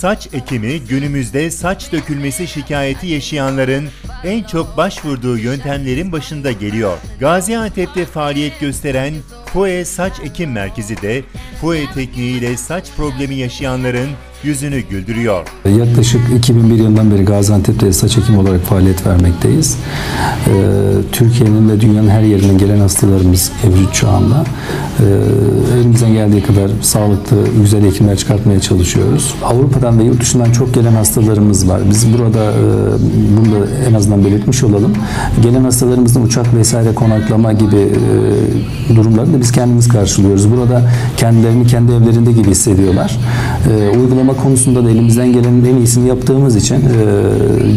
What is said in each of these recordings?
saç ekimi günümüzde saç dökülmesi şikayeti yaşayanların en çok başvurduğu yöntemlerin başında geliyor. Gaziantep'te faaliyet gösteren Poe Saç Ekim Merkezi de Poe tekniğiyle saç problemi yaşayanların yüzünü güldürüyor. Yaklaşık 2001 yılından beri Gaziantep'te saç ekim olarak faaliyet vermekteyiz. Ee, Türkiye'nin ve dünyanın her yerinden gelen hastalarımız mevcut şu anda. Ee, geldiği kadar sağlıklı, güzel hekimler çıkartmaya çalışıyoruz. Avrupa'dan ve yurt dışından çok gelen hastalarımız var. Biz burada e, bunu da en azından belirtmiş olalım. Gelen hastalarımızın uçak vesaire konaklama gibi e, durumlarını da biz kendimiz karşılıyoruz. Burada kendilerini kendi evlerinde gibi hissediyorlar. E, uygulama konusunda da elimizden gelenin en iyisini yaptığımız için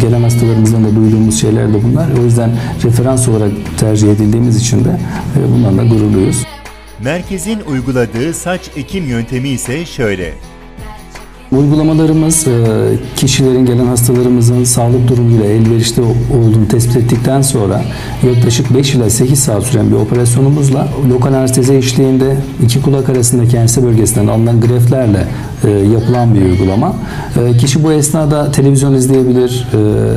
gelen hastalarımızdan da duyduğumuz şeyler de bunlar. O yüzden referans olarak tercih edildiğimiz için de bundan da gururluyuz. Merkezin uyguladığı saç ekim yöntemi ise şöyle. Uygulamalarımız e, kişilerin gelen hastalarımızın sağlık durumuyla elverişli olduğunu tespit ettikten sonra yaklaşık 5 ila 8 saat süren bir operasyonumuzla lokal anestezi eşliğinde iki kulak arasındaki ense bölgesinden alınan greflerle e, yapılan bir uygulama. E, kişi bu esnada televizyon izleyebilir,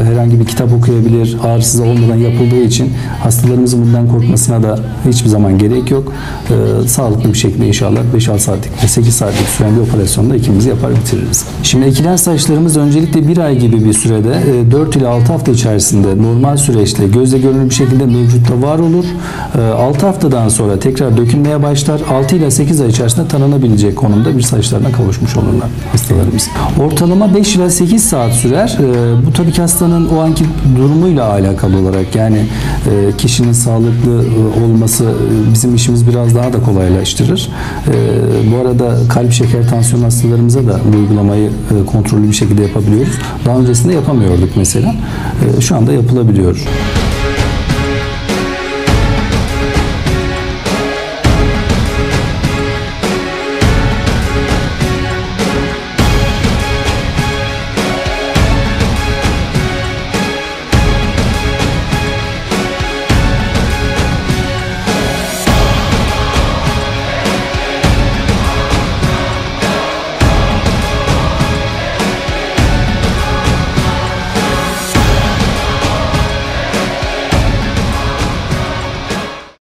herhangi bir kitap okuyabilir, ağrısız olmadan yapıldığı için hastalarımızın bundan korkmasına da hiçbir zaman gerek yok. Sağlıklı bir şekilde inşallah 5-6 saatlik ve 8 saatlik süren bir operasyonda ikimizi yapar bitiririz. Şimdi ekilen saçlarımız öncelikle bir ay gibi bir sürede 4 ile 6 hafta içerisinde normal süreçte gözle görünür bir şekilde mevcutta var olur. 6 haftadan sonra tekrar dökülmeye başlar. 6 ile 8 ay içerisinde tanınabilecek konumda bir saçlarına kavuşmuş olurlar hastalarımız. Ortalama 5 ile 8 saat sürer. Bu tabii ki hastanın o anki durumuyla alakalı olarak yani kişinin sağlıklı olması bizim işimiz biraz daha da kolaylaştırır. Bu arada kalp şeker tansiyon hastalarımıza da bu uygulamayı e, kontrollü bir şekilde yapabiliyoruz. Daha öncesinde yapamıyorduk mesela. E, şu anda yapılabiliyor.